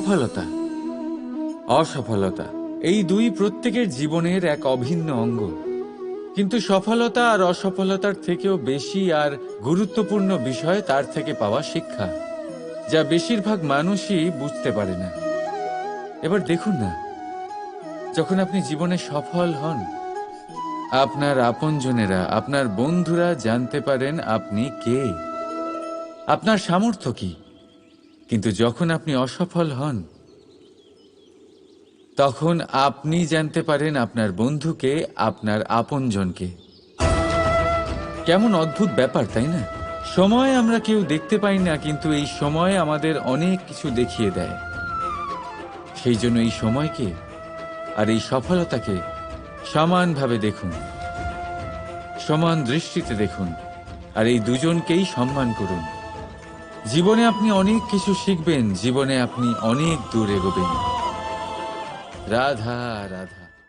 সফলতা। অসফলতা। এই দুই প্রত্যেকের জীবনের এক অভিন্ন অঙ্গ। কিন্তু সফলতা আর অসফলতার থেকেও বেশি আর গুরুত্বপূর্ণ বিষয় তার থেকে পাওয়া শিক্ষা, যা বেশিরভাগ মানুষই বুঝতে পারে না। এবার দেখুন না, যখন আপনি জীবনে সফল হন, আপনার আপনজনেরা, আপনার বন্ধুরা জানতে পারেন আপনি কে। আপনার সামর্থ্য কি? কিন্তু যখন আপনি অসফল হন, তখন আপনি জানতে পারেন আপনার বন্ধুকে, আপনার আপনজনকে। কেমন অদ্ভুত ব্যাপার, তাই না? সময় আমরা কেউ দেখতে পাই না, কিন্তু এই সময় আমাদের অনেক কিছু দেখিয়ে দেয়। সেই জন্য এই সময়কে আর এই সফলতাকে সমানভাবে দেখুন, সমান দৃষ্টিতে দেখুন, আর এই দুজনকেই সম্মান করুন। জীবনে আপনি অনেক কিছু শিখবেন জীবনে আপনি অনেক দূর এগোবেন। রাধা রাধা।